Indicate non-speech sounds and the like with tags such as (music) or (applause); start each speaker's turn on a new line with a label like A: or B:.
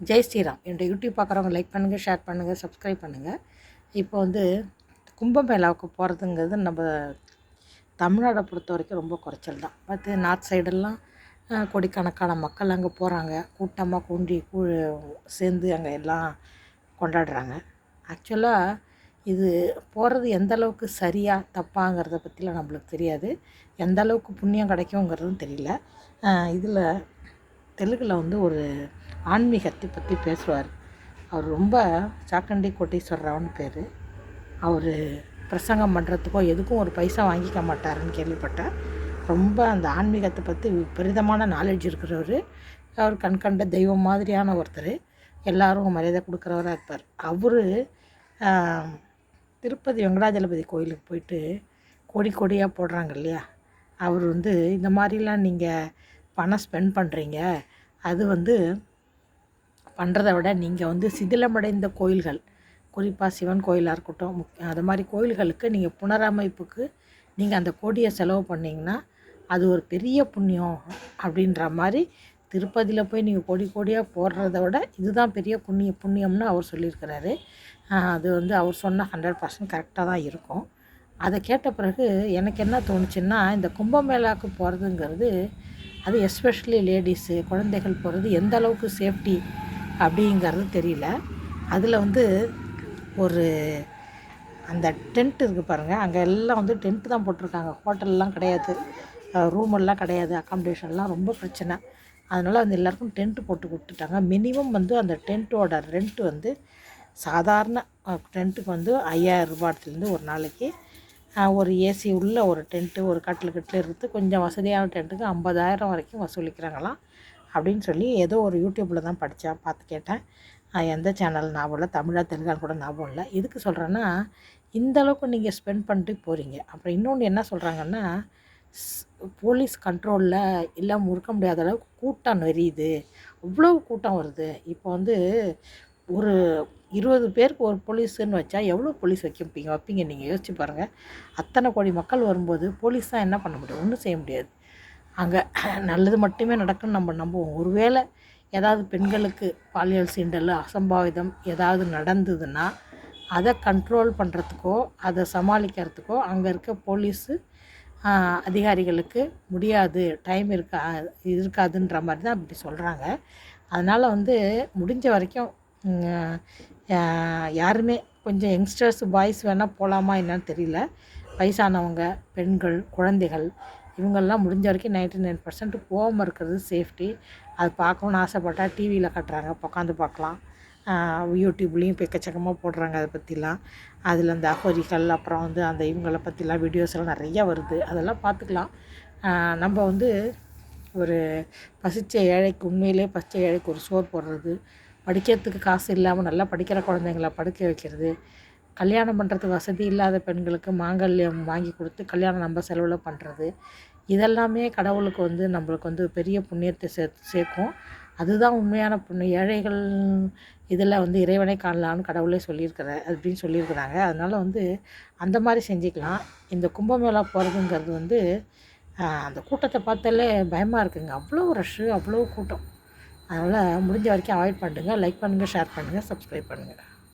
A: ஜெய் ஸ்ரீராம். என்னோடய யூடியூப் பார்க்குறவங்க லைக் பண்ணுங்கள் ஷேர் பண்ணுங்கள் சப்ஸ்கிரைப் பண்ணுங்கள் இப்போ வந்து கும்பமேளாவுக்கு போகிறதுங்கிறது நம்ம தமிழ்நாடை பொறுத்த வரைக்கும் ரொம்ப குறைச்சல் தான். பார்த்து நார்த் சைடெல்லாம் கோடிக்கணக்கான மக்கள் அங்கே போகிறாங்க கூட்டமாக கூண்டி கூ சேர்ந்து அங்கே எல்லாம் கொண்டாடுறாங்க. ஆக்சுவலாக இது போகிறது எந்த அளவுக்கு சரியாக தப்பாங்கிறத பற்றிலாம் நம்மளுக்கு தெரியாது. எந்த அளவுக்கு புண்ணியம் கிடைக்குங்கிறதும் தெரியல. இதில் தெலுங்கில் வந்து ஒரு ஆன்மீகத்தை பற்றி பேசுவார். அவர் ரொம்ப சாக்கண்டி கோட்டீஸ்வரராவன் பேர். அவர் பிரசங்கம் பண்ணுறதுக்கோ எதுக்கும் ஒரு பைசா வாங்கிக்க மாட்டாருன்னு கேள்விப்பட்டேன். ரொம்ப அந்த ஆன்மீகத்தை பற்றி பெரிதமான நாலேஜ் இருக்கிறவர். அவர் கண்கண்ட தெய்வம் மாதிரியான ஒருத்தர். எல்லாரும் மரியாதை கொடுக்குறவராக இருப்பார். அவர் திருப்பதி வெங்கடாஜலபதி கோயிலுக்கு போயிட்டு கொடி கொடியாக போடுறாங்க இல்லையா? அவர் வந்து இந்த மாதிரிலாம் நீங்கள் பணம் ஸ்பெண்ட் பண்ணுறீங்க அது வந்து பண்ணுறத விட நீங்கள் வந்து சிதிலமடைந்த கோயில்கள் குறிப்பாக சிவன் கோயிலாக இருக்கட்டும் முக் அது மாதிரி கோயில்களுக்கு நீங்கள் புனரமைப்புக்கு நீங்கள் அந்த கோடியை செலவு பண்ணிங்கன்னா அது ஒரு பெரிய புண்ணியம் அப்படின்ற மாதிரி திருப்பதியில் போய் நீங்கள் கோடி கோடியாக போடுறத விட இதுதான் பெரிய புண்ணிய புண்ணியம்னு அவர் சொல்லியிருக்கிறாரு. அது வந்து அவர் சொன்ன ஹண்ட்ரட் பர்சன்ட் கரெக்டாக தான் இருக்கும். அதை கேட்ட பிறகு எனக்கு என்ன தோணுச்சுன்னா இந்த கும்பமேளாவுக்கு போகிறதுங்கிறது அது எஸ்பெஷலி லேடிஸு குழந்தைகள் போகிறது எந்த அளவுக்கு சேஃப்டி அப்படிங்கிறது தெரியல. அதில் வந்து ஒரு அந்த டென்ட் இருக்குது பாருங்கள் அங்கே எல்லாம் வந்து டென்ட்டு தான் போட்டிருக்காங்க. ஹோட்டல்லாம் கிடையாது. ரூமெல்லாம் கிடையாது. அக்காமடேஷன்லாம் ரொம்ப பிரச்சனை. அதனால் வந்து எல்லாருக்கும் டென்ட்டு போட்டு கொடுத்துட்டாங்க. மினிமம் வந்து அந்த டென்ட்டோட ரெண்ட் வந்து சாதாரண டென்ட்டுக்கு வந்து ஐயாயிரம் ரூபாய்லேருந்து ஒரு நாளைக்கு ஒரு ஏசி உள்ள ஒரு டென்ட்டு ஒரு கட்டில் கட்டில் இருக்குது கொஞ்சம் வசதியான டென்ட்டுக்கு ஐம்பதாயிரம் வரைக்கும் வசூலிக்கிறாங்களாம். அப்படின்னு சொல்லி ஏதோ ஒரு யூடியூப்பில் தான் படித்தேன் பார்த்து கேட்டேன். எந்த சேனல் ஞாபகம் இல்லை தமிழாக தெலுங்கான்னு கூட ஞாபகம் இல்லை எதுக்கு சொல்கிறேன்னா இந்த அளவுக்கு நீங்கள் ஸ்பெண்ட் பண்ணிட்டு போகிறீங்க அப்புறம் இன்னொன்று என்ன சொல்கிறாங்கன்னா போலீஸ் கண்ட்ரோலில் இல்லை முறுக்க முடியாத அளவுக்கு கூட்டம் நெறியுது. அவ்வளோ கூட்டம் வருது. இப்போ வந்து ஒரு இருபது பேருக்கு ஒரு போலீஸுன்னு வச்சா எவ்வளோ போலீஸ் வைக்கப்பீங்க வைப்பீங்க? நீங்கள் யோசிச்சு பாருங்கள் அத்தனை கோடி மக்கள் வரும்போது போலீஸ் தான் என்ன பண்ண முடியும்? ஒன்றும் செய்ய முடியாது. அங்கே (clears throat) நல்லது மட்டுமே நடக்குன்னு நம்ம நம்புவோம். ஒருவேளை ஏதாவது பெண்களுக்கு பாலியல் சீண்டல் அசம்பாவிதம் ஏதாவது நடந்ததுன்னா அதை கண்ட்ரோல் பண்ணுறதுக்கோ அதை சமாளிக்கிறதுக்கோ அங்கே இருக்க போலீஸு அதிகாரிகளுக்கு முடியாது. டைம் இருக்கா இருக்காதுன்ற மாதிரி தான் இப்படி சொல்கிறாங்க அதனால் வந்து முடிஞ்ச வரைக்கும் யாருமே கொஞ்சம் யங்ஸ்டர்ஸ் பாய்ஸ் வேணால் போகலாமா என்னன்னு தெரியல. வயசானவங்க பெண்கள் குழந்தைகள் இவங்கெல்லாம் முடிஞ்ச வரைக்கும் நைன்ட்டி நைன் பர்சன்ட் போகாமல் இருக்கிறது சேஃப்டி. அது பார்க்கணுன்னு ஆசைப்பட்டால் டிவியில் கட்டுறாங்க. உட்காந்து பார்க்கலாம். யூடியூப்லேயும் இப்போ எக்கச்சக்கமாக போடுறாங்க அதை பற்றிலாம் அதில் அந்த அகோரிகள் அப்புறம் வந்து அந்த இவங்களை பற்றிலாம் வீடியோஸ் எல்லாம் நிறையா வருது. அதெல்லாம் பார்த்துக்கலாம். நம்ம வந்து ஒரு பசிச்ச ஏழைக்கு உண்மையிலே பசிச்ச ஏழைக்கு ஒரு சோர் போடுறது படிக்கிறதுக்கு காசு இல்லாமல் நல்லா படிக்கிற குழந்தைங்கள படுக்க வைக்கிறது கல்யாணம் பண்ணுறதுக்கு வசதி இல்லாத பெண்களுக்கு மாங்கல்யம் வாங்கி கொடுத்து கல்யாணம் நம்ம செலவில் பண்ணுறது இதெல்லாமே கடவுளுக்கு வந்து நம்மளுக்கு வந்து பெரிய புண்ணியத்தை சே சேர்க்கும். அதுதான் உண்மையான புண்ணியம். ஏழைகள் இதில் வந்து இறைவனை காணலான்னு கடவுளே சொல்லியிருக்கிற அப்படின்னு சொல்லியிருக்கிறாங்க. அதனால் வந்து அந்த மாதிரி செஞ்சுக்கலாம். இந்த கும்பமேளா போகிறதுங்கிறது வந்து அந்த கூட்டத்தை பார்த்தாலே பயமாக இருக்குங்க. அவ்வளோ ரஷ்ஷு அவ்வளோ கூட்டம். அதனால் முடிஞ்ச வரைக்கும் அவாய்ட் பண்ணுங்கள் லைக் பண்ணுங்கள் ஷேர் பண்ணுங்கள் சப்ஸ்கிரைப் பண்ணுங்கள்